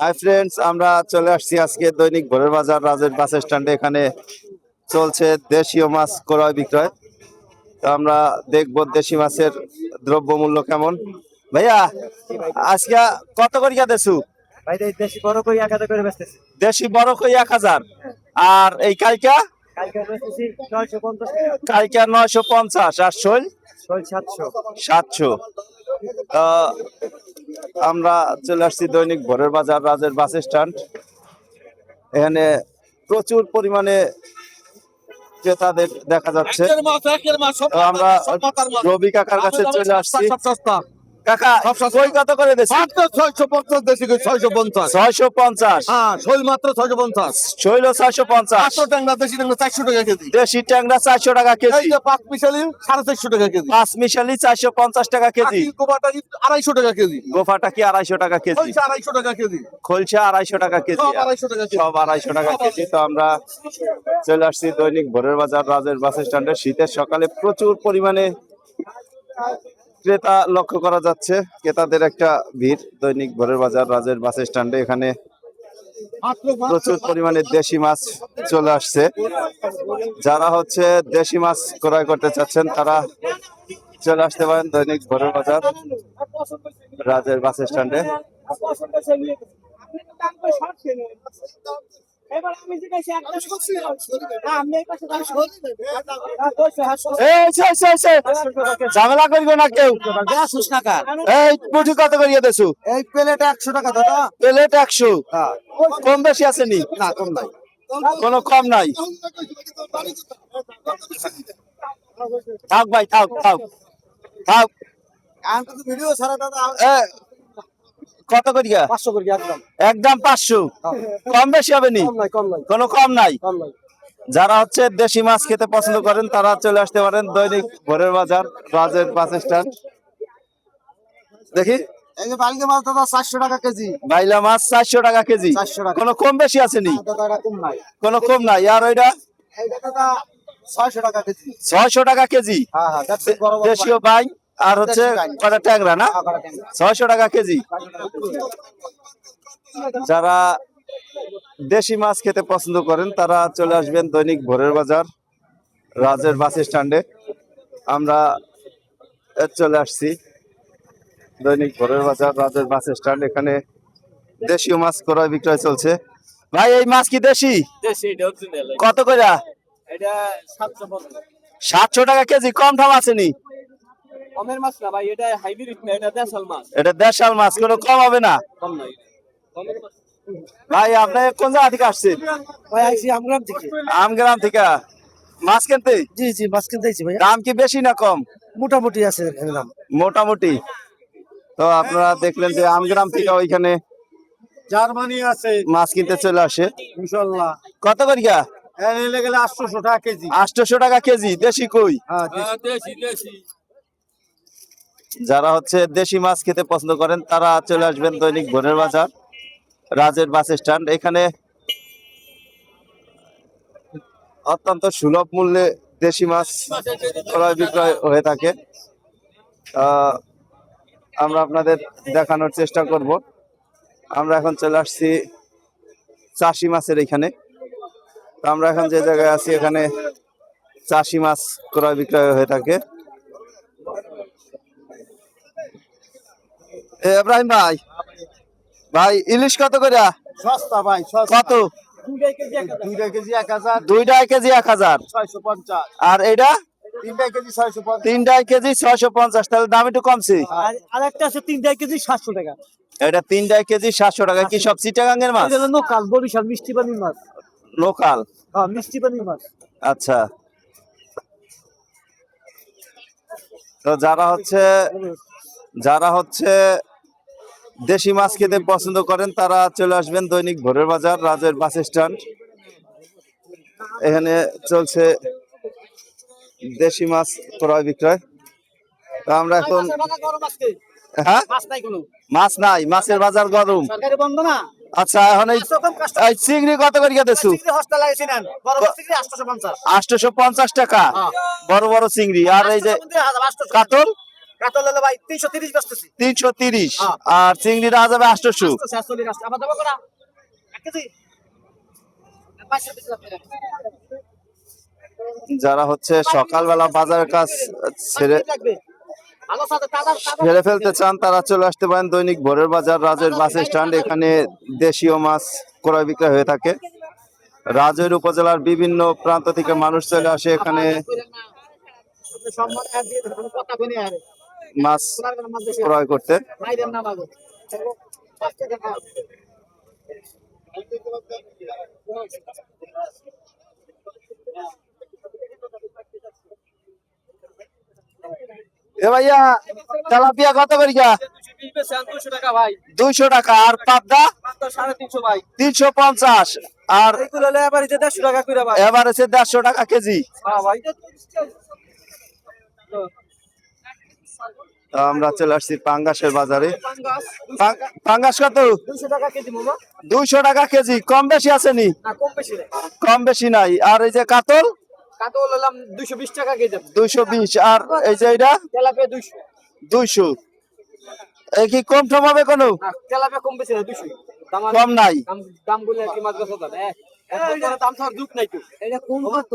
Hi friends আমরা চলে আসছি আজকে দৈনিক ভোরের বাজার। রাজের বাস স্ট্যান্ডে এখানে চলছে দেশীয় মাছ ক্রয় বিক্রয়। তো আমরা দেখব দেশি মাছের দ্রব্যমূল্য কেমন। ভাইয়া আজকে কত করিয়া এই দেশি বড় কই এক হাজার করে বেচতেছি। দেশি বড় কই এক হাজার। আর এই কালকা? কালকে নয়শো পঞ্চাশ আর শৈল সাতশো। সাতশো। তো আমরা চলে আসছি দৈনিক ভোরের বাজার রাজের বাস স্ট্যান্ড। এখানে প্রচুর পরিমাণে ক্রেতাদের দেখা যাচ্ছে। আমরা রবি কাকার কাছে চলে আসছি। কাকা কই কত করে ছয়শো পঞ্চাশ দেশি ছয়শো পঞ্চাশ। ছয়শো পঞ্চাশ। হ্যাঁ শৈল মাত্র ছয়শো পঞ্চাশ। শৈল ছয়শো পঞ্চাশ। ট্যাংরা দেশি ট্যাংরা চারশো টাকা কেজি। দেশি ট্যাংরা চারশো টাকা কেজি। পাঁচ মিশালি সাড়ে চারশো টাকা কেজি। পাঁচ মিশালি চারশো পঞ্চাশ টাকা কেজি। গোবাটারি আড়াইশো টাকা কেজি? গোফাটা কি আড়াইশো টাকা কেজি? আড়াইশো টাকা কেজি। খোলসা আড়াইশো টাকা কেজি। আড়াইশো টাকা সব আড়াইশো টাকা কেজি। তো আমরা চলে আসছি দৈনিক ভোরের বাজার রাজের বাস স্ট্যান্ডে। শীতের সকালে প্রচুর পরিমাণে ক্রেতা লক্ষ্য করা যাচ্ছে, ক্রেতাদের একটা ভিড়, দৈনিক ভোরের বাজার, রাজের বাস স্ট্যান্ডে এখানে প্রচুর পরিমাণে দেশি মাছ চলে আসছে। যারা হচ্ছে দেশি মাছ ক্রয় করতে চাচ্ছেন, তারা চলে আসতে পারেন দৈনিক ভোরের বাজার, রাজের বাস স্ট্যান্ডে। এবার আমি জিজ্ঞাসা একটা আমি এই পাশে এই সে, সে, সে। ঝামেলা করব না কেউ। এই পুঁটি কত করিয়ে দেছু? এই প্লেট একশো টাকা দাদা প্লেট একশো? কম বেশি আসেনি? না কম নাই। কোনো কম নাই। থাক ভাই থাক থাক। থাক। আমি কিন্তু ভিডিও ছাড়া দাদা এ, কত করিয়া? পাঁচশো করি একদম। একদম পাঁচশো। কম। বেশি হবে নি? কোনো কম নাই? যারা হচ্ছে দেশি মাছ খেতে পছন্দ করেন তারা চলে আসতে পারেন দৈনিক ভোরের বাজার রাজের বাস স্ট্যান্ড। দেখি। এই যে বালকে মাছ দাদা চারশো টাকা কেজি। বাইলা মাছ চারশো টাকা কেজি। কোনো কম বেশি আসেনি কোনো কম নাই। আর ওইটা? এইটা দাদা ছয়শো টাকা কেজি। ছয়শো টাকা কেজি। হ্যাঁ হ্যাঁ দেশীয় বাইং। আর হচ্ছে কটা ট্যাংরা না? টাকা ছয়শো টাকা কেজি। যারা দেশি মাছ খেতে পছন্দ করেন তারা চলে আসবেন দৈনিক ভোরের বাজার রাজের বাস স্ট্যান্ডে। আমরা এ চলে আসছি দৈনিক ভোরের বাজার রাজের বাস স্ট্যান্ড। এখানে দেশীয় মাছ ক্রয় বিক্রয় চলছে। ভাই এই মাছ কি দেশি? কত করে এটা সাতশো টাকা কেজি কম দাম আছে আসেনি কমের মাছ না ভাই এটা হাইব্রিড না এটা দেশাল মাছ। এটা দেশাল মাছ কোনো কম হবে না। কম নাই কমের মাছ। ভাই আপনি কোন জায়গা থেকে আসছেন? ভাই আইছি আমগ্রাম থেকে। আমগ্রাম থেকে? মাছ কিনতে? জি জি মাছ কিনতে আইছি ভাই। দাম কি বেশি না কম? মোটামুটি আছে এখানে দাম। মোটামুটি। তো আপনারা দেখলেন যে আমগ্রাম থেকে ওইখানে জার্মানি আছে। মাছ কিনতে চলে আসে। ইনশাল্লাহ। কত করিয়া এনে গেলে আটশোশো টাকা কেজি। আটশোশো টাকা কেজি দেশি কই? হ্যাঁ যারা হচ্ছে দেশি মাছ খেতে পছন্দ করেন, তারা চলে আসবেন দৈনিক ভোরের বাজার, রাজের বাস স্ট্যান্ড। এখানে অত্যন্ত সুলভ মূল্যে দেশি মাছ ক্রয় বিক্রয় হয়ে থাকে। আমরা আপনাদের দেখানোর চেষ্টা করব। আমরা এখন চলে আসছি চাষি মাছের এখানে। আমরা এখন যে জায়গায় আছি, এখানে চাষি মাছ ক্রয় বিক্রয় হয়ে থাকে। ইব্রাহিম ভাই। ভাই ইলিশ কত করে? সস্তা ভাই কত? দুইটা কেজি এক হাজার। দুইটা কেজি এক হাজার। ছয়শো পঞ্চাশ। আর এটা তিনটা কেজি ছয়শো পঞ্চাশ। কেজি ছয়শো পঞ্চাশ। তাহলে দাম একটু কমছে। আর একটা আছে তিনটা কেজি সাতশো টাকা। এটা তিনটা কেজি সাতশো টাকা। কি সব চিটাগাঙ্গের মাছ? লোকাল বরিশাল মিষ্টি পানির মাছ। লোকাল। হ্যাঁ মিষ্টি পানির মাছ। আচ্ছা। তো যারা হচ্ছে যারা হচ্ছে দেশি মাছ খেতে পছন্দ করেন তারা চলে আসবেন দৈনিক ভোরের বাজার রাজের বাস স্ট্যান্ড। এখানে চলছে দেশি মাছ ক্রয় বিক্রয়। তো আমরা এখন হ্যাঁ? মাছ নাই মাছের বাজার গরম। আচ্ছা এখন এই চিংড়ি কত করে চিংড়ি আটশোশো পঞ্চাশ। টাকা। হ্যাঁ। বড় বড় চিংড়ি। আর এই যে। কাতল? কাতল হলো ভাই হ্যাঁ। আর চিংড়িটা যাবে আটশোশো সাতচল্লিশ আসছে আবার দেবো করা এক কেজি? পাঁচশো পিস লাগবে যারা হচ্ছে সকালবেলা বাজারের কাজ ছেড়ে ছেড়ে ফেলতে চান তারা চলে আসতে পারেন দৈনিক ভোরের বাজার রাজের বাস স্ট্যান্ড। এখানে দেশীয় মাছ ক্রয় বিক্রয় হয়ে থাকে। রাজৈর উপজেলার বিভিন্ন প্রান্ত থেকে মানুষ চলে আসে এখানে। মাছ ক্রয় করতে। এ ভাইয়া, তেলাপিয়া দুইশো টাকা। আর পাবদা? তিনশো পঞ্চাশ। আর দেড়শো টাকা কেজি। আমরা চলে আসছি পাঙ্গাসের বাজারে। পাঙ্গাস কত? দুশো টাকা কেজি মামা। দুইশো টাকা কেজি কম বেশি আছে নি? কম বেশি না কম বেশি নাই। আর এই যে কাতল? কাতল বিশ টাকা কেজি। দুইশো বিশ। আর এই যে এটা তেলাপিয়া দুইশো। দুইশো। এই কি কম টম হবে কোনো? কম বেশি না দুশো দাম আর- কম নাই। দাম দাম বলে আর কি মাছ বেচা যাবে এত বড় দাম তো আর দুঃখ নাই তো। এটা কোন কত?